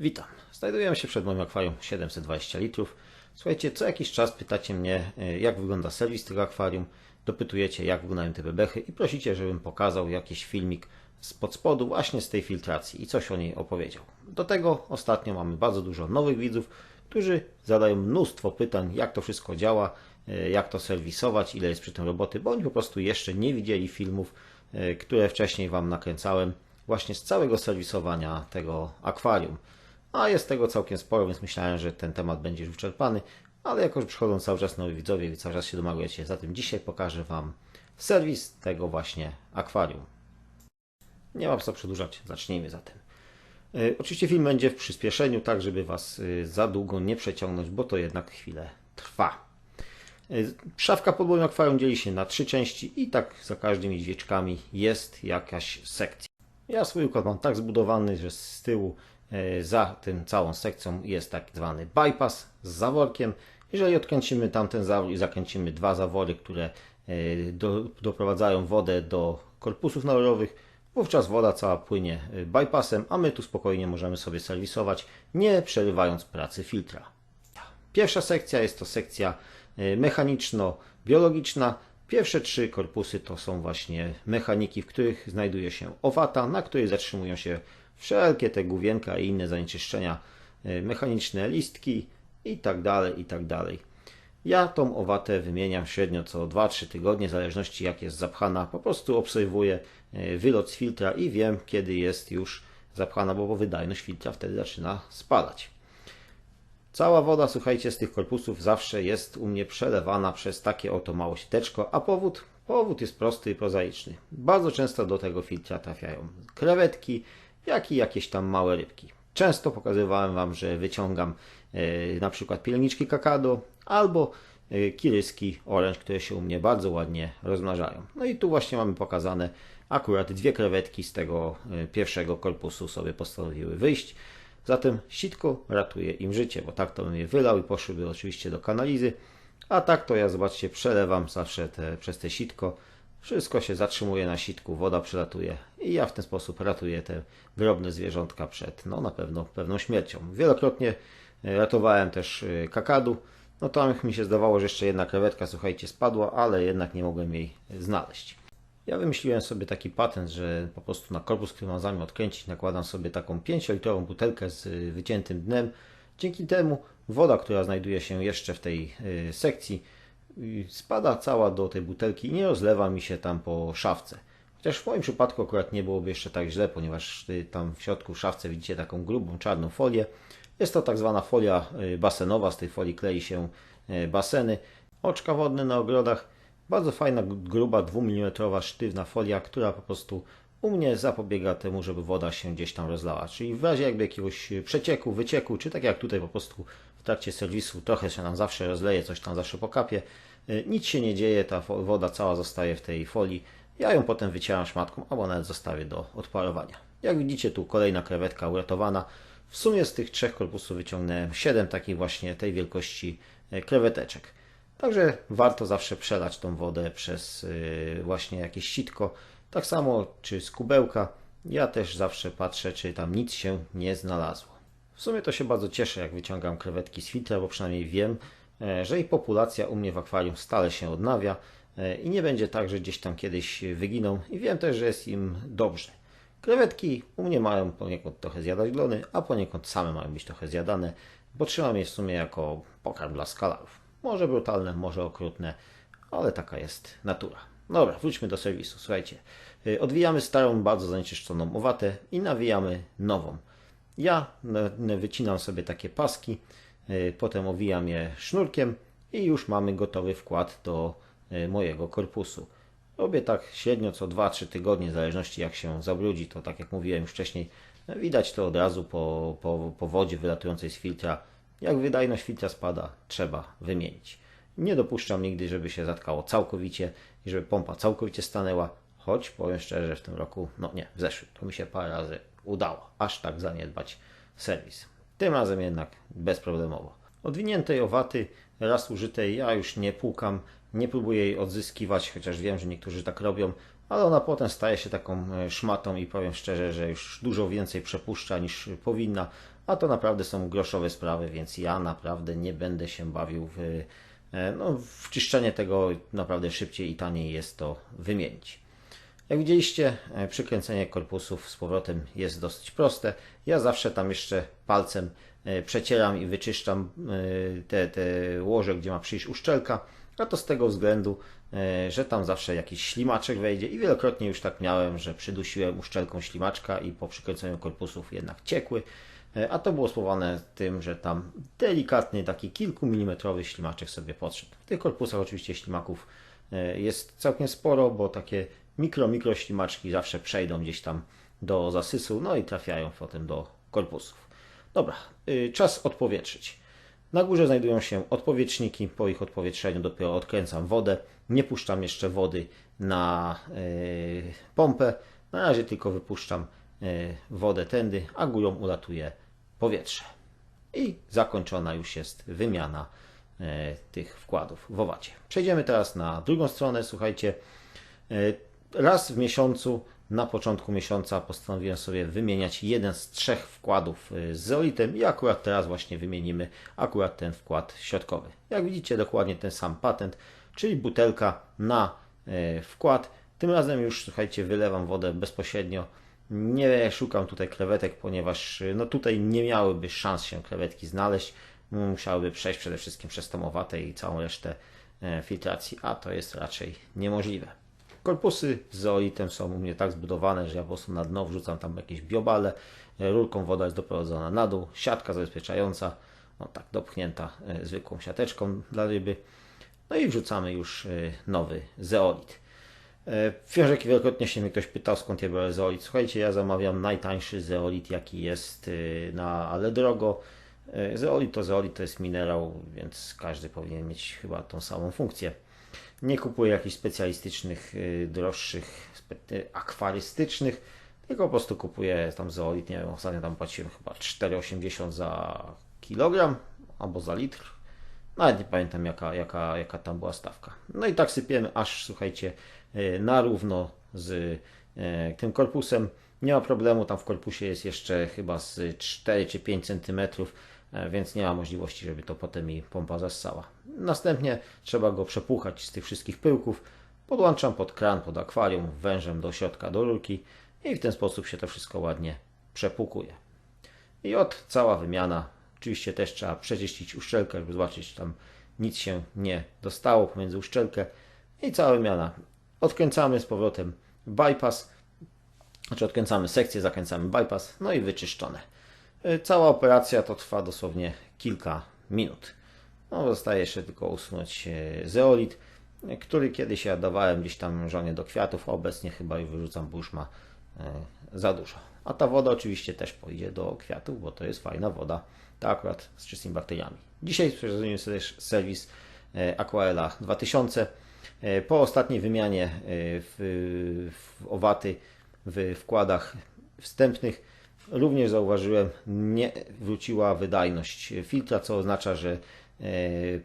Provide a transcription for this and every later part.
Witam. Znajdujemy się przed moim akwarium 720 litrów. Słuchajcie, co jakiś czas pytacie mnie, e, jak wygląda serwis tego akwarium, dopytujecie, jak wyglądają te bebechy i prosicie, żebym pokazał jakiś filmik spod spodu właśnie z tej filtracji i coś o niej opowiedział. Do tego ostatnio mamy bardzo dużo nowych widzów, którzy zadają mnóstwo pytań, jak to wszystko działa, e, jak to serwisować, ile jest przy tym roboty, bo oni po prostu jeszcze nie widzieli filmów, e, które wcześniej Wam nakręcałem właśnie z całego serwisowania tego akwarium. A jest tego całkiem sporo, więc myślałem, że ten temat będzie już wyczerpany, ale jako, że przychodzą cały czas nowi widzowie i cały czas się domagujecie, zatem dzisiaj pokażę Wam serwis tego właśnie akwarium. Nie ma co przedłużać, zacznijmy zatem. E, Oczywiście film będzie w przyspieszeniu, tak żeby Was e, za długo nie przeciągnąć, bo to jednak chwilę trwa. E, Szafka pod moim akwarium dzieli się na trzy części i tak za każdymi drzwieczkami jest jakaś sekcja. Ja swój układ mam tak zbudowany, że z tyłu za tym całą sekcją jest tak zwany bypass z zaworkiem. Jeżeli odkręcimy tamten zawór i zakręcimy dwa zawory, które e, do, doprowadzają wodę do korpusów nalerowych, wówczas woda cała płynie e, bypassem, a my tu spokojnie możemy sobie serwisować, nie przerywając pracy filtra. Pierwsza sekcja jest to sekcja e, mechaniczno-biologiczna. Pierwsze trzy korpusy to są właśnie mechaniki, w których znajduje się owata, na której zatrzymują się wszelkie te główienka i inne zanieczyszczenia e, mechaniczne, listki i tak dalej, i tak dalej. Ja tą owatę wymieniam średnio co 2-3 tygodnie, w zależności jak jest zapchana. Po prostu obserwuję e, wylot z filtra i wiem, kiedy jest już zapchana, bo wydajność filtra wtedy zaczyna spadać. Cała woda, słuchajcie, z tych korpusów zawsze jest u mnie przelewana przez takie oto małe siteczko, a powód? Powód jest prosty i prozaiczny. Bardzo często do tego filtra trafiają krewetki, jak i jakieś tam małe rybki. Często pokazywałem Wam, że wyciągam e, na przykład pielniczki kakado albo e, kiryski oręż, które się u mnie bardzo ładnie rozmnażają. No i tu właśnie mamy pokazane akurat dwie krewetki z tego e, pierwszego korpusu sobie postanowiły wyjść. Zatem sitko ratuje im życie, bo tak to bym je wylał i poszłyby oczywiście do kanalizy, a tak to ja, zobaczcie, przelewam zawsze te, przez te sitko. Wszystko się zatrzymuje na sitku, woda przelatuje i ja w ten sposób ratuję te drobne zwierzątka przed, no na pewno, pewną śmiercią. Wielokrotnie e, ratowałem też e, kakadu, no tam mi się zdawało, że jeszcze jedna krewetka, słuchajcie, spadła, ale jednak nie mogłem jej znaleźć. Ja wymyśliłem sobie taki patent, że po prostu na korpus, który mam zamiar odkręcić, nakładam sobie taką 5-litrową butelkę z y, wyciętym dnem. Dzięki temu woda, która znajduje się jeszcze w tej sekcji, spada cała do tej butelki i nie rozlewa mi się tam po szafce. Chociaż w moim przypadku akurat nie byłoby jeszcze tak źle, ponieważ tam w środku w szafce widzicie taką grubą czarną folię. Jest to tak zwana folia basenowa, z tej folii klei się baseny, oczka wodne na ogrodach. Bardzo fajna, gruba, 2 mm sztywna folia, która po prostu u mnie zapobiega temu, żeby woda się gdzieś tam rozlała. Czyli w razie jakby jakiegoś przecieku, wycieku, czy tak jak tutaj po prostu w trakcie serwisu trochę się nam zawsze rozleje, coś tam zawsze pokapie, nic się nie dzieje, ta woda cała zostaje w tej folii. Ja ją potem wycieram szmatką, albo nawet zostawię do odparowania. Jak widzicie, tu kolejna krewetka uratowana. W sumie z tych trzech korpusów wyciągnąłem 7 takich właśnie tej wielkości kreweteczek. Także warto zawsze przelać tą wodę przez y, właśnie jakieś sitko. Tak samo czy z kubełka. Ja też zawsze patrzę, czy tam nic się nie znalazło. W sumie to się bardzo cieszę, jak wyciągam krewetki z filtra, bo przynajmniej wiem, e, że ich populacja u mnie w akwarium stale się odnawia e, i nie będzie tak, że gdzieś tam kiedyś wyginą. I wiem też, że jest im dobrze. Krewetki u mnie mają poniekąd trochę zjadać glony, a poniekąd same mają być trochę zjadane, bo trzymam je w sumie jako pokarm dla skalarów. Może brutalne, może okrutne, ale taka jest natura. Dobra, wróćmy do serwisu. Słuchajcie, y, odwijamy starą, bardzo zanieczyszczoną owatę i nawijamy nową. Ja wycinam sobie takie paski, y, potem owijam je sznurkiem i już mamy gotowy wkład do y, mojego korpusu. Robię tak średnio co 2-3 tygodnie, w zależności jak się zabrudzi. To tak jak mówiłem już wcześniej, widać to od razu po, po, po wodzie wylatującej z filtra jak wydajność filtra spada, trzeba wymienić. Nie dopuszczam nigdy, żeby się zatkało całkowicie i żeby pompa całkowicie stanęła, choć powiem szczerze, w tym roku, no nie, w zeszłym, to mi się parę razy udało, aż tak zaniedbać serwis. Tym razem jednak bezproblemowo. Odwiniętej owaty, raz użytej, ja już nie płukam, nie próbuję jej odzyskiwać, chociaż wiem, że niektórzy tak robią. ale ona potem staje się taką e, szmatą i powiem szczerze, że już dużo więcej przepuszcza niż powinna, a to naprawdę są groszowe sprawy, więc ja naprawdę nie będę się bawił w, e, no, w czyszczenie tego, naprawdę szybciej i taniej jest to wymienić. Jak widzieliście, e, przykręcenie korpusów z powrotem jest dosyć proste. Ja zawsze tam jeszcze palcem przecieram i wyczyszczam te, te łoże, gdzie ma przyjść uszczelka, a to z tego względu, E, że tam zawsze jakiś ślimaczek wejdzie i wielokrotnie już tak miałem, że przydusiłem uszczelką ślimaczka i po przykręceniu korpusów jednak ciekły, e, a to było spowodowane tym, że tam delikatny taki kilkumilimetrowy ślimaczek sobie podszedł. W tych korpusach oczywiście ślimaków e, jest całkiem sporo, bo takie mikro, mikro ślimaczki zawsze przejdą gdzieś tam do zasysu, no i trafiają potem do korpusów. Dobra, y, czas odpowietrzyć. Na górze znajdują się odpowietrzniki. Po ich odpowietrzeniu dopiero odkręcam wodę. Nie puszczam jeszcze wody na yy, pompę. Na razie tylko wypuszczam yy, wodę tędy, a górą ulatuje powietrze. I zakończona już jest wymiana tych wkładów w owacie. Przejdziemy teraz na drugą stronę. Słuchajcie, raz w miesiącu na początku miesiąca postanowiłem sobie wymieniać jeden z trzech wkładów y, z zeolitem i akurat teraz właśnie wymienimy akurat ten wkład środkowy. Jak widzicie dokładnie ten sam patent, czyli butelka na y, wkład. Tym razem już słuchajcie wylewam wodę bezpośrednio. Nie szukam tutaj krewetek, ponieważ y, no tutaj nie miałyby szans się krewetki znaleźć. Musiałyby przejść przede wszystkim przez tomowate i całą resztę filtracji, a to jest raczej niemożliwe. Korpusy z zeolitem są u mnie tak zbudowane, że ja po prostu na dno wrzucam tam jakieś biobale, rurką woda jest doprowadzona na dół, siatka zabezpieczająca, no tak dopchnięta e, zwykłą siateczką dla ryby. No i wrzucamy już e, nowy zeolit. E, w książek wielokrotnie się mnie ktoś pytał, skąd ja biorę zeolit. Słuchajcie, ja zamawiam najtańszy zeolit, jaki jest na ale drogo. Zeolit to zeolit, to jest minerał, więc każdy powinien mieć chyba tą samą funkcję. Nie kupuję jakichś specjalistycznych, y, droższych, akwarystycznych, tylko po prostu kupuję tam zeolit, nie wiem, ostatnio tam płaciłem chyba 4,80 za kilogram albo za litr. Nawet nie pamiętam jaka, jaka, jaka tam była stawka. No i tak sypiemy aż, słuchajcie, y, na równo z y, tym korpusem. Nie ma problemu, tam w korpusie jest jeszcze chyba z 4 czy 5 centymetrów E, więc nie ma możliwości, żeby to potem mi pompa zassała. Następnie trzeba go przepłuchać z tych wszystkich pyłków. Podłączam pod kran, pod akwarium, wężem do środka, do rurki i w ten sposób się to wszystko ładnie przepłukuje. I od cała wymiana. Oczywiście też trzeba przeczyścić uszczelkę, żeby zobaczyć, czy tam nic się nie dostało pomiędzy uszczelkę. I cała wymiana. Odkręcamy z powrotem bypass, znaczy odkręcamy sekcję, zakręcamy bypass, no i wyczyszczone. Cała operacja to trwa dosłownie kilka minut. No, zostaje jeszcze tylko usunąć e, zeolit, e, który kiedyś ja dawałem gdzieś tam żonie do kwiatów, obecnie chyba już wyrzucam, bo już ma za dużo. A ta woda oczywiście też pójdzie do kwiatów, bo to jest fajna woda, ta akurat z czystymi bakteriami. Dzisiaj sprzedaję sobie serwis Aquaela 2000. Po ostatniej wymianie w, w owaty w wkładach wstępnych Również zauważyłem, nie wróciła wydajność filtra, co oznacza, że e,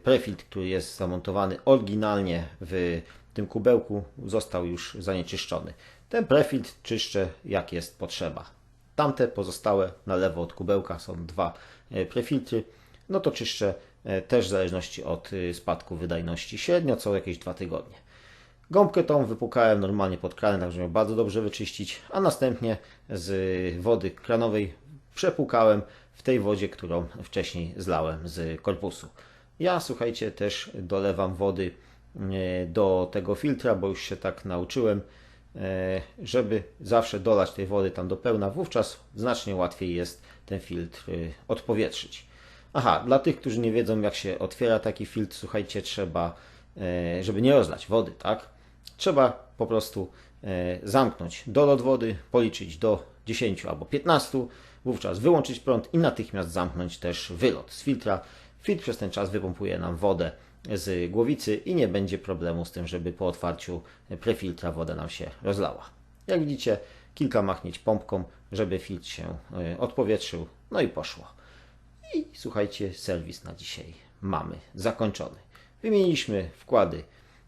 prefiltr, który jest zamontowany oryginalnie w tym kubełku, został już zanieczyszczony. Ten prefiltr czyszczę jak jest potrzeba. Tamte pozostałe na lewo od kubełka są dwa e, prefiltry. No to czyszczę e, też w zależności od spadku wydajności średnio co jakieś dwa tygodnie. Gąbkę tą wypukałem normalnie pod kranem, tak żeby ją bardzo dobrze wyczyścić, a następnie z wody kranowej przepłukałem w tej wodzie, którą wcześniej zlałem z korpusu. Ja, słuchajcie, też dolewam wody e, do tego filtra, bo już się tak nauczyłem, e, żeby zawsze dolać tej wody tam do pełna, wówczas znacznie łatwiej jest ten filtr e, odpowietrzyć. Aha, dla tych, którzy nie wiedzą jak się otwiera taki filtr, słuchajcie, trzeba, żeby nie rozlać wody, tak? Trzeba po prostu zamknąć dolot wody, policzyć do 10 albo 15, wówczas wyłączyć prąd i natychmiast zamknąć też wylot z filtra. Filtr przez ten czas wypompuje nam wodę z głowicy i nie będzie problemu z tym, żeby po otwarciu prefiltra woda nam się rozlała. Jak widzicie, kilka machnięć pompką, żeby filtr się e, odpowietrzył, no i poszło. I słuchajcie, serwis na dzisiaj mamy zakończony. Wymieniliśmy wkłady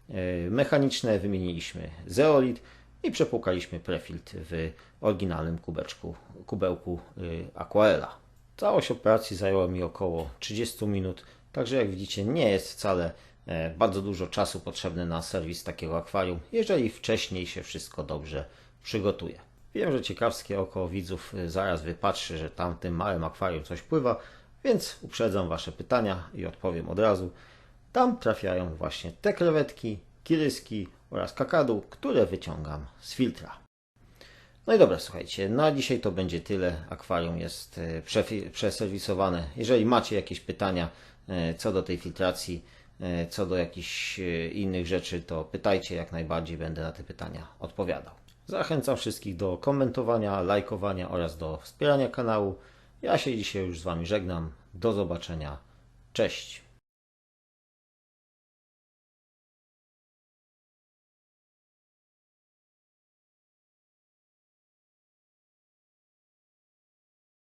E, mechaniczne, wymieniliśmy zeolit, i przepłukaliśmy prefiltr w oryginalnym kubeczku, kubełku y, Aquaela. Całość operacji zajęła mi około 30 minut, także jak widzicie nie jest wcale e, bardzo dużo czasu potrzebne na serwis takiego akwarium, jeżeli wcześniej się wszystko dobrze przygotuje. Wiem, że ciekawskie oko widzów y, zaraz wypatrzy, że tam w tym małym akwarium coś pływa, więc uprzedzam Wasze pytania i odpowiem od razu. Tam trafiają właśnie te krewetki, kiryski oraz kakadu, które wyciągam z filtra. No i dobra, słuchajcie, na dzisiaj to będzie tyle. Akwarium jest e, przeserwisowane. Jeżeli macie jakieś pytania e, co do tej filtracji, e, co do jakichś innych rzeczy, to pytajcie, jak najbardziej będę na te pytania odpowiadał. Zachęcam wszystkich do komentowania, lajkowania oraz do wspierania kanału. Ja się dzisiaj już z Wami żegnam. Do zobaczenia. Cześć.